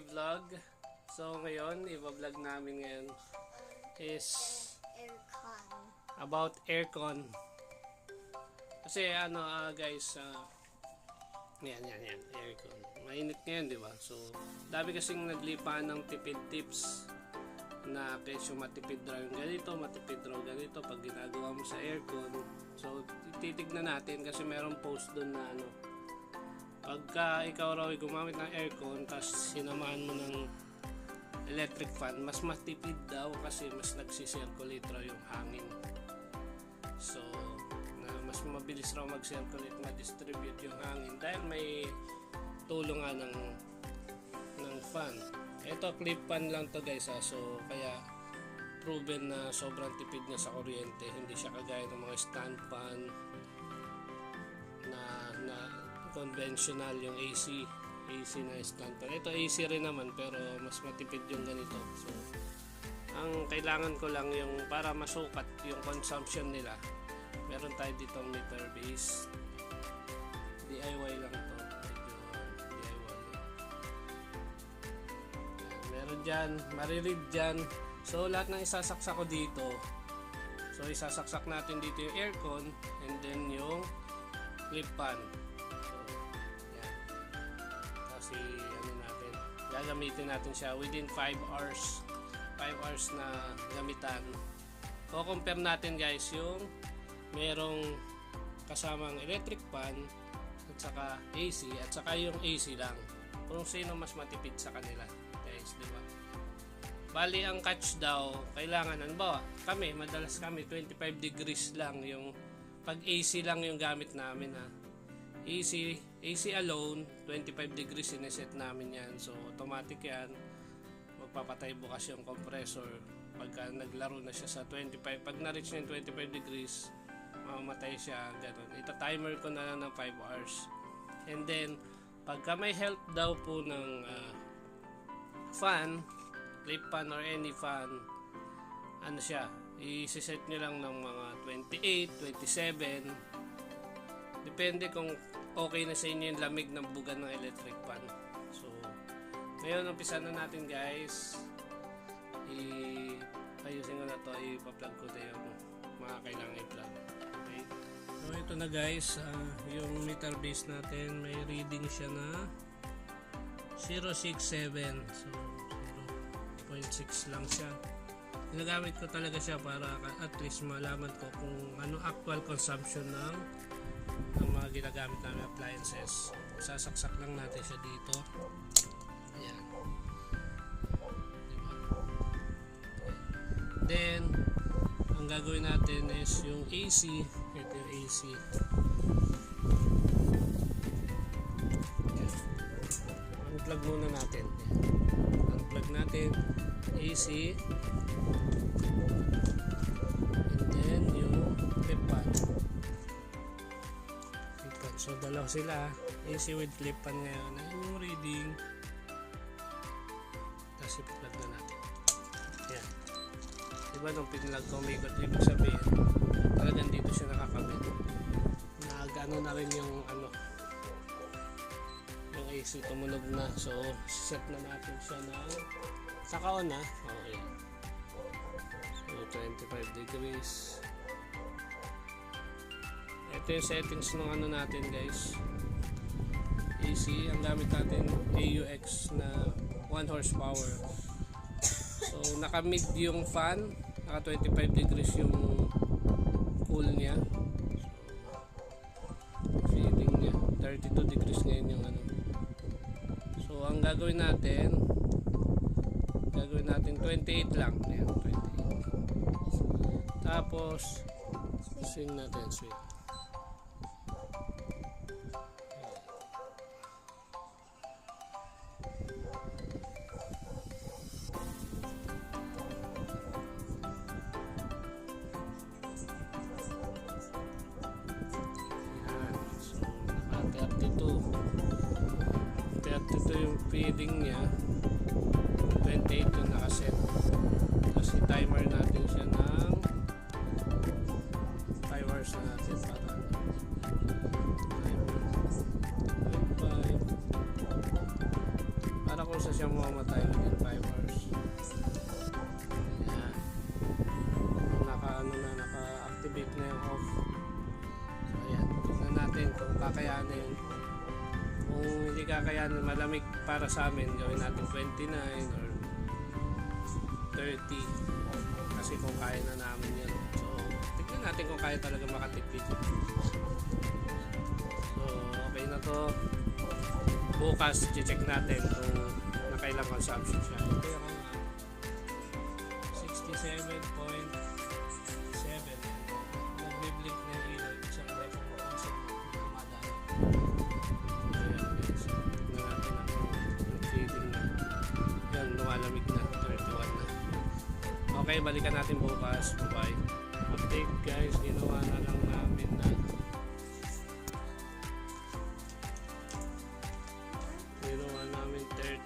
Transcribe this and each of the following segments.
vlog. So ngayon, i-vlog namin ngayon is Aircon. about aircon. Kasi ano ah, guys, ah, yan yan yan, aircon. Mainit ngayon, di ba? So, dami kasing naglipan ng tipid tips na kesyo matipid raw yung ganito, matipid raw ganito pag ginagawa mo sa aircon. So, titignan natin kasi merong post doon na ano, pagka ikaw raw ay gumamit ng aircon tapos sinamahan mo ng electric fan, mas matipid daw kasi mas nagsisirculate raw yung hangin. So, na mas mabilis raw mag-circulate, ma-distribute yung hangin dahil may tulong nga ng, ng fan. Ito, clip fan lang to guys ha. So, kaya proven na sobrang tipid niya sa kuryente. Hindi siya kagaya ng mga stand fan na, na conventional yung AC. AC na stand fan. Ito AC rin naman pero mas matipid yung ganito. So, ang kailangan ko lang yung para masukat yung consumption nila. Meron tayo dito meter base. DIY lang to. DIY lang. Meron dyan, mariread dyan. So lahat ng isasaksak ko dito. So isasaksak natin dito yung aircon and then yung clip fan. Gagamitin natin siya within 5 hours. 5 hours na gamitan. Ko-compare natin guys yung merong kasamang electric fan at saka AC at saka yung AC lang. Kung sino mas matipid sa kanila guys, di ba? Bali ang catch daw, kailangan ano ba? Kami, madalas kami 25 degrees lang yung pag AC lang yung gamit namin ha. AC, AC alone, 25 degrees sineset namin yan. So automatic yan. Magpapatay bukas yung compressor. Pagka naglaro na siya sa 25, pag na-reach na yung 25 degrees, mamamatay siya, ganun. Ita-timer ko na lang ng 5 hours. And then, pagka may help daw po ng ah, fan, clip fan or any fan, ano siya, i-set nyo lang ng mga 28, 27, depende kung okay na sa inyo yung lamig ng bugan ng electric fan. So, ngayon, umpisa na natin guys. I ayusin ko na to, ipa-plug ko na yung mga kailangan i-plug. Okay? So, ito na guys, ah, yung meter base natin, may reading siya na 067. So, 0.6 lang siya. Ginagamit ko talaga siya para at least malaman ko kung ano actual consumption ng ginagamit namin appliances. Sasaksak lang natin siya dito. Ayan. Diba? Then, ang gagawin natin is yung AC. Ito yung AC. Unplug muna natin. Unplug natin. AC. And then yung pan. So dalawa sila. AC with clip pan ngayon. Ayun yung reading. Tapos i-plug na natin. Ayan. Diba nung pinlag ko may ikot ibig sabihin talagang dito siya nakakabit. Nag-ano na rin yung ano yung AC tumunog na. So set na natin siya na saka on na. Okay. So 25 degrees. Ito yung settings ng ano natin guys. AC, ang gamit natin AUX na 1 horsepower. So naka-mid yung fan, naka 25 degrees yung cool niya. Feeling niya 32 degrees ngayon yung ano. So ang gagawin natin, gagawin natin 28 lang. Ayan, 28. Tapos swing natin, swing. kakayanin malamig para sa amin gawin natin 29 or 30 kasi kung kaya na namin yan so tignan natin kung kaya talaga makatipid. So okay na to. Bukas check natin kung nakailang consumption siya. 67.5 Okay, balikan natin bukas. Bye-bye. Update guys, ginawa na lang namin na ginawa namin 30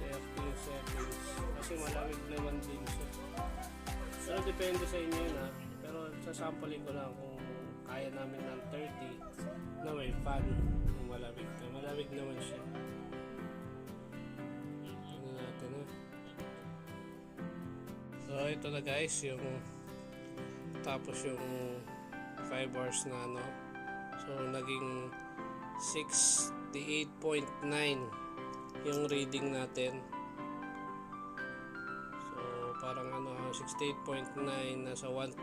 30 seconds. Kasi malamig naman din siya. Pero depende sa inyo ha? Pero sasampling ko lang kung kaya namin ng 30 na may fan kung malamig na malamig naman siya. Ano natin ha so ito na guys yung tapos yung 5 hours na ano so naging 68.9 yung reading natin. So parang ano 68.9 nasa 1.2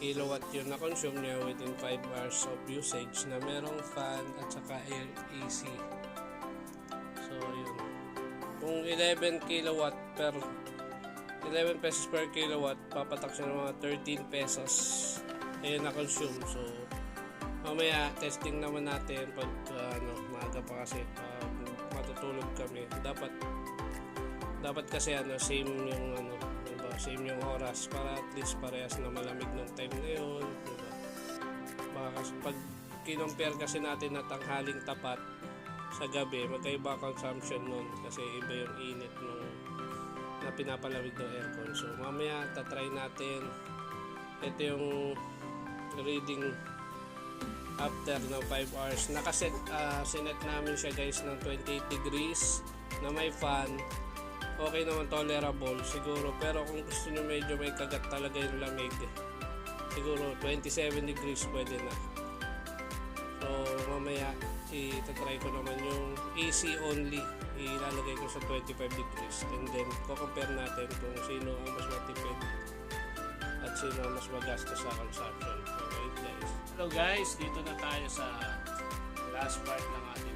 kilowatt yun na consume niya within 5 hours of usage na merong fan at saka air AC so yun. Kung 11 kilowatt per 11 pesos per kilowatt papatak siya ng mga 13 pesos. Ayun na consume. So mamaya testing naman natin pag uh, ano, maaga pa kasi pag matutulog kami. Dapat dapat kasi ano same yung ano diba? Same yung oras para at least parehas na malamig ng time na yun diba? Baka kasi pag kinompare kasi natin na tanghaling tapat sa gabi magkaiba consumption nun kasi iba yung init nung na pinapalamig ng aircon so mamaya tatry natin ito yung reading after ng 5 hours. Nakaset, uh, sinet namin siya guys ng 28 degrees na may fan. Okay naman tolerable siguro. Pero kung gusto nyo medyo may kagat talaga yung lamig, siguro 27 degrees pwede na. So mamaya itatry ko naman yung AC only. Ilalagay ko sa 25 degrees. And then compare natin kung sino ang mas matipid at sino ang mas magastos sa consumption. Okay guys. Hello guys, dito na tayo sa last part ng ating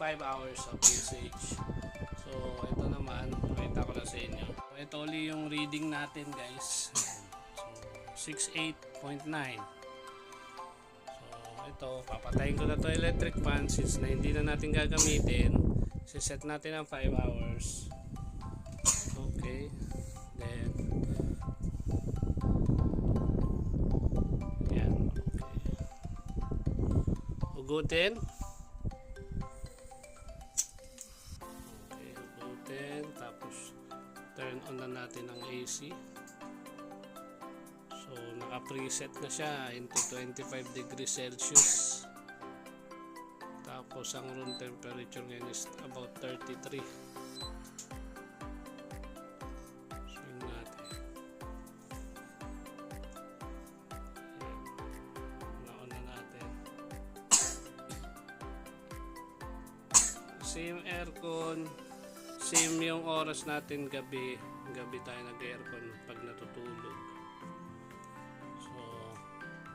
5 hours of usage. So, ito naman, pakita ko lang sa inyo. Ito ulit yung reading natin guys. So, 68.9. So, ito, papatayin ko na to electric fan since na hindi na natin gagamitin. Siset natin ang 5 hours. Okay. Then, yan. Okay. Ugutin. Na natin ang AC. So, naka-preset na siya into 25 degrees Celsius. Tapos, ang room temperature ngayon is about 33. Swing natin. Ayan. Naon na natin. Same aircon. Same yung oras natin gabi. Gabi tayo nag-aircon pag natutulog. So,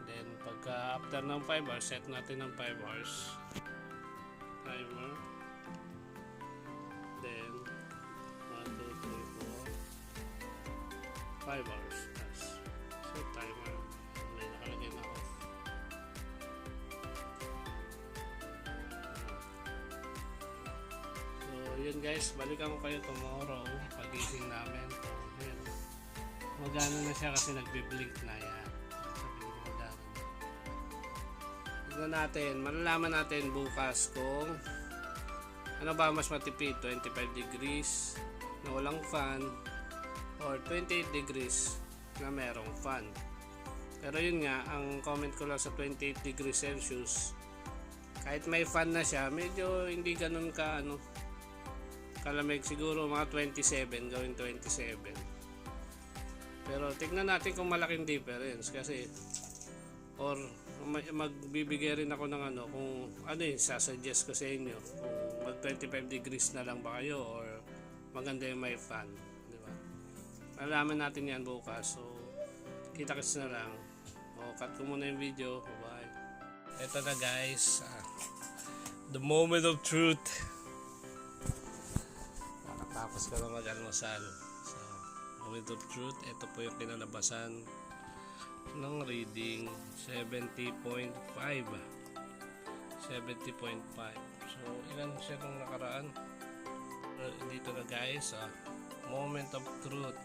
then pagka after ng 5 hours, set natin ng 5 hours. Timer. Then, 1, 2, 3, 4, 5 hours. Tapos, set timer. May nakalagay na off. So, yun guys, balikan ko kayo tomorrow pagising namin. Yun. Magano na siya kasi nagbe-blink na yan. Sabi ko magano natin, malalaman natin bukas kung ano ba mas matipid, 25 degrees na walang fan or 28 degrees na merong fan. Pero yun nga, ang comment ko lang sa 28 degrees Celsius, kahit may fan na siya, medyo hindi ganun ka ano, kalamig siguro mga 27, gawin 27. Pero tignan natin kung malaking difference kasi or ma- magbibigay rin ako ng ano kung ano yung sasuggest ko sa inyo kung mag 25 degrees na lang ba kayo or maganda yung may fan di ba? Malaman natin yan bukas so kita kits na lang. O cut ko muna yung video bye eto na guys. Ah, the moment of truth nakatapos ko na mag-almusal. So moment of truth ito po yung kinalabasan ng reading 70.5 70.5 so ilan siya nung nakaraan? Dito na guys ah, moment of truth.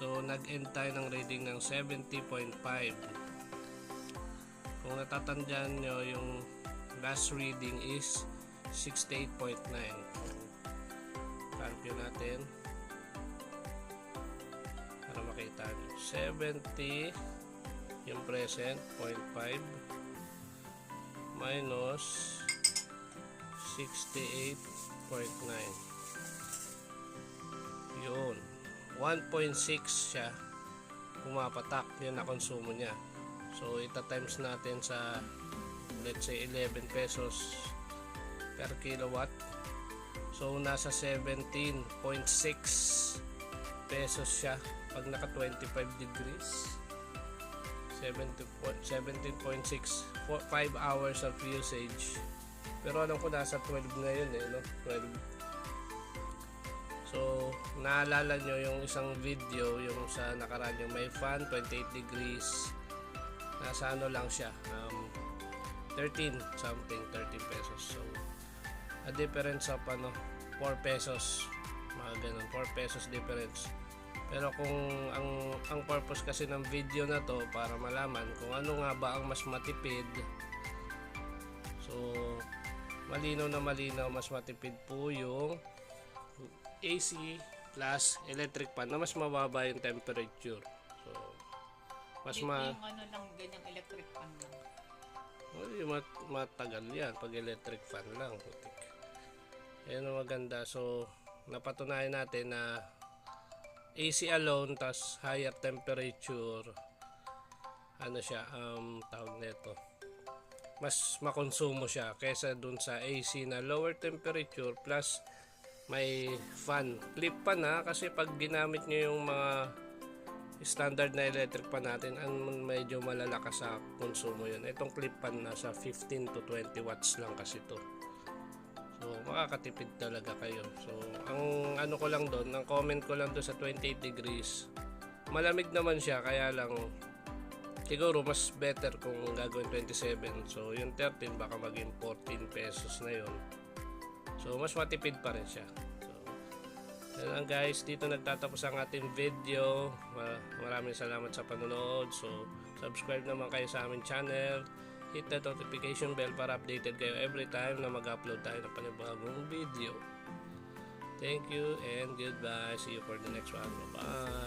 So nag-end tayo ng reading ng 70.5 kung natatandaan nyo yung last reading is 68.9 calculate natin. Para makita. nyo 70 yung present 0.5 minus 68.9 yun. 1.6 siya. Pumapatak yun na konsumo niya. So ita times natin sa let's say 11 pesos per kilowatt so nasa 17.6 pesos siya pag naka 25 degrees. 17 po- 17.6 4 5 hours of usage. Pero alam ko nasa 12 na yun eh no? 12 so naalala nyo yung isang video yung sa nakaraan yung may fan 28 degrees. Nasa ano lang siya um, 13 something 13 pesos. So a difference of ano 4 pesos mga ganun 4 pesos difference pero kung ang ang purpose kasi ng video na to para malaman kung ano nga ba ang mas matipid so malinaw na malinaw mas matipid po yung AC plus electric fan na mas mababa yung temperature so mas Yung- ma Yung ano lang, ganyang electric fan lang. Oh, mat- matagal yan pag electric fan lang putik. Yan ang maganda. So, napatunayan natin na AC alone tas higher temperature ano siya um tawag nito mas makonsumo siya kaysa dun sa AC na lower temperature plus may fan. Clip pa na kasi pag ginamit nyo yung mga standard na electric pan natin ang medyo malalakas sa konsumo yun. Itong clip pan nasa 15 to 20 watts lang kasi to so makakatipid talaga kayo so ang ano ko lang doon ang comment ko lang doon sa 28 degrees malamig naman siya kaya lang siguro mas better kung gagawin 27 so yung 13 baka maging 14 pesos na yun so mas matipid pa rin siya so yan lang guys, dito nagtatapos ang ating video. Ma- Maraming salamat sa panonood. So, subscribe naman kayo sa aming channel. Hit the notification bell para updated kayo every time na mag-upload tayo ng panibagong video. Thank you and goodbye. See you for the next one. Bye-bye.